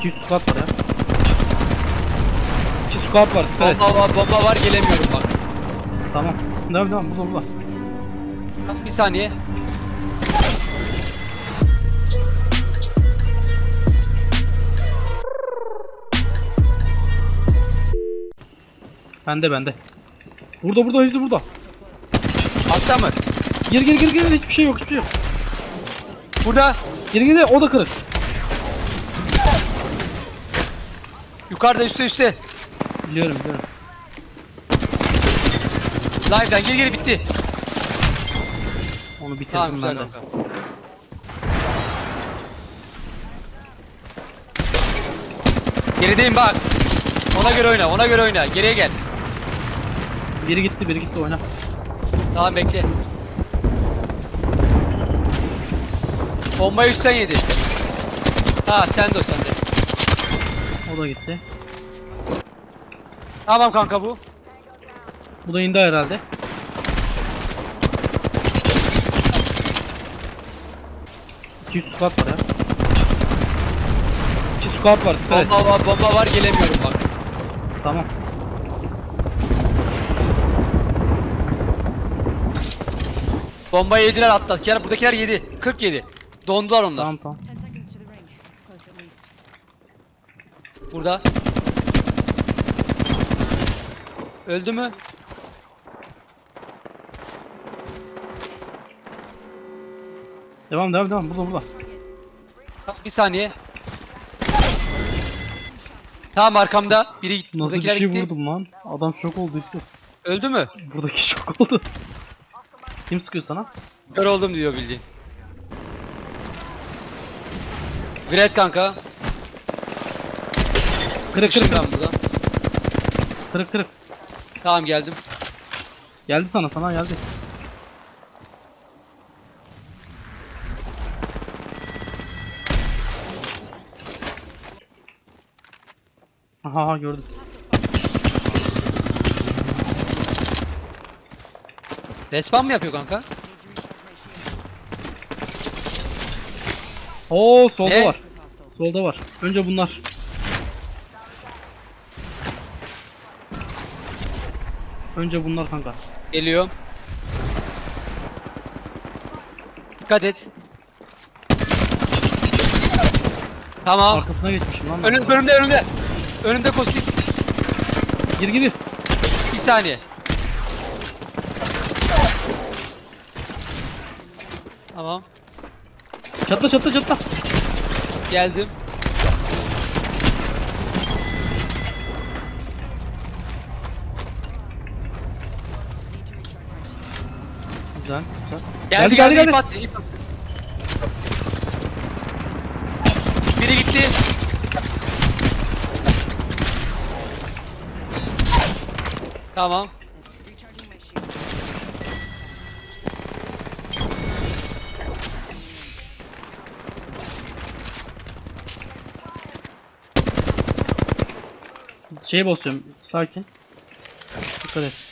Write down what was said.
200 squad var ya. 2 squad var. dikkat et. Bomba var, bomba var gelemiyorum bak. Tamam. Devam devam burada burada. Bir saniye. Bende bende. Burada burada hepsi burada. Altta mı? Gir gir gir gir hiçbir şey yok hiçbir şey yok. Burada. Gir gir o da kırık. Yukarıda üstte üstte. Biliyorum biliyorum. Live'den geri geri bitti. Onu bitirdim Tamam ben güzel de. kanka. Gerideyim bak. Ona göre oyna, ona göre oyna. Geriye gel. Biri gitti biri gitti oyna. Tamam bekle. Bombayı üstten yedi. Ha sen de o sende. O da gitti. Tamam kanka bu. Bu da indi herhalde. İki squad var ya. İki squad var. dikkat et. Bomba var, bomba var gelemiyorum bak. Tamam. Bombayı yediler atlat. Kere buradakiler yedi. 47. Dondular onlar. Tamam tamam. Burada. Öldü mü? Devam devam devam. Burada burada. Tamam, Bir saniye. Tamam arkamda. Biri gitti. Nasıl bir Buradakiler şey gitti. vurdum lan? Adam şok oldu işte. Öldü mü? Buradaki şok oldu. Kim sıkıyor sana? Kör oldum diyor bildiğin. Viret kanka. Kırık kırık ben burada. kırık kırık. Tamam geldim. Geldi sana sana geldi. Aha aha gördüm. Respawn mı yapıyor kanka? Oo solda Ne? var. Solda var. Önce bunlar. Önce bunlar kanka. Geliyorum. Dikkat et. Tamam. Arkasına geçmişim lan. ben. Önüm, önümde önümde. Önümde kostik. Gir gir gir. Bir saniye. Tamam. Çatla çatla çatla. Geldim. Güzel güzel. Geldi geldi, geldi. ip at, ip. Biri gitti. Tamam. Şeye basıyorum. Sakin. Dikkat et.